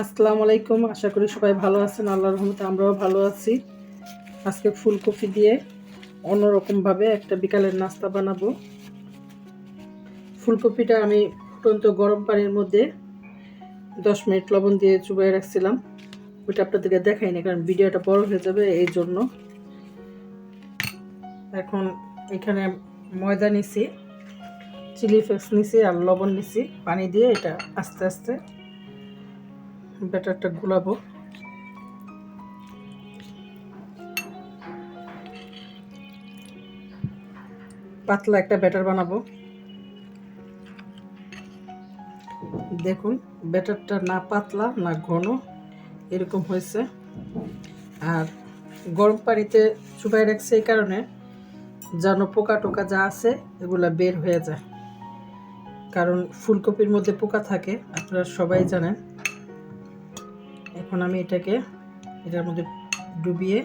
আসসালামু আলাইকুম। আশা করি সবাই ভালো আছেন, আল্লাহর রহমতে আমরাও ভালো আছি। আজকে ফুলকপি দিয়ে অন্যরকমভাবে একটা বিকালের নাস্তা বানাবো। ফুলকপিটা আমি ফুটন্ত গরম পানির মধ্যে দশ মিনিট লবণ দিয়ে চুবাই রাখছিলাম। ওইটা আপনাদেরকে দেখাইনি কারণ ভিডিওটা বড় হয়ে যাবে এই জন্য। এখন এখানে ময়দা নিছি, চিলি ফ্লেক্স নিছি আর লবণ নিছি, পানি দিয়ে এটা আস্তে আস্তে ব্যাটারটা গুলাবো পাতলা একটা ব্যাটার বানাবো। দেখুন, ব্যাটারটা না পাতলা, না ঘন, এরকম হয়েছে। আর গরম পানিতে চুবাই রাখছে এই কারণে যেন পোকা টোকা যা আছে, এগুলা বের হয়ে যায়। কারণ ফুলকপির মধ্যে পোকা থাকে, আপনারা সবাই জানেন। এখন আমি এটাকে এটার মধ্যে ডুবিয়ে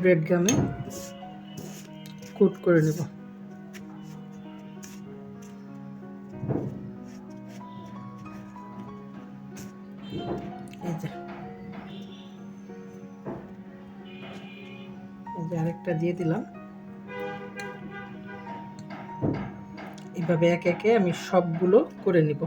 ব্রেড গামে কুট করে নেব। আরেকটা দিয়ে দিলাম। এভাবে একে একে আমি সবগুলো করে নিব।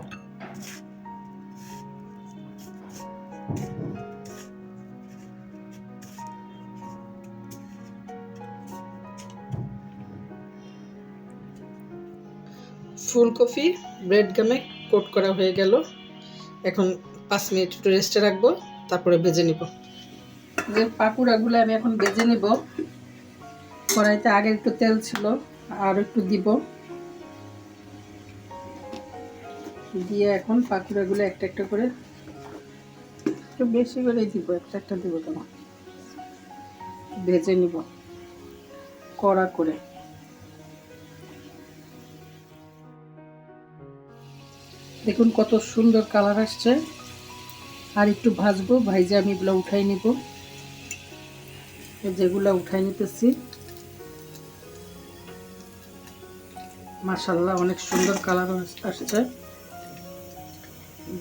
ফুলকপি, ব্রেড গামে কোট করা হয়ে গেল। এখন পাঁচ মিনিট একটু রেস্টে রাখব, তারপরে ভেজে নিব। যে পাকুড়াগুলো আমি এখন ভেজে নিব। কড়াইতে আগে একটু তেল ছিল, আর একটু দিব। দিয়ে এখন পাকুড়াগুলো একটা একটা করে একটু বেশি করেই দিব, একটা একটা দিব তোমার ভেজে নিব, কড়া করে। দেখুন কত সুন্দর কালার আসছে। আর একটু ভাজবো, ভাইজে আমি এগুলো উঠাই নিব। যেগুলো উঠাই নিতেছি। মাসাল্লাহ অনেক সুন্দর কালার আসছে।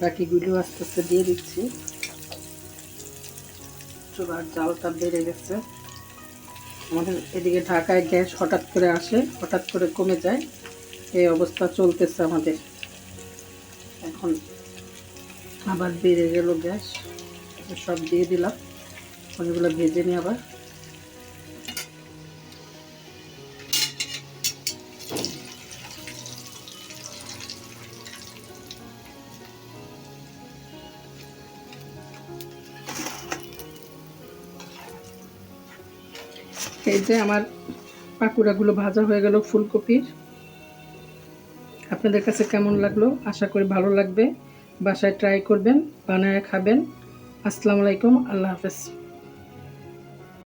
বাকিগুলো আস্তে আস্তে দিয়ে দিচ্ছি। চুলার জালটা বেড়ে গেছে। আমাদের এদিকে ঢাকায় গ্যাস হঠাৎ করে আসে, হঠাৎ করে কমে যায়। এই অবস্থা চলতেছে আমাদের। এখন আবার বেড়ে গেল গ্যাস সব দিয়ে দিলাম। অনেকগুলো ভেজে নিই আবার। এই যে আমার পাকুড়াগুলো ভাজা হয়ে গেল ফুলকপির। আপনাদের কাছে কেমন লাগল? আশা করি ভালো লাগবে। বাসায় ট্রাই করবেন, বানায় খাবেন। আসসালামু আলাইকুম, আল্লাহ হাফেজ।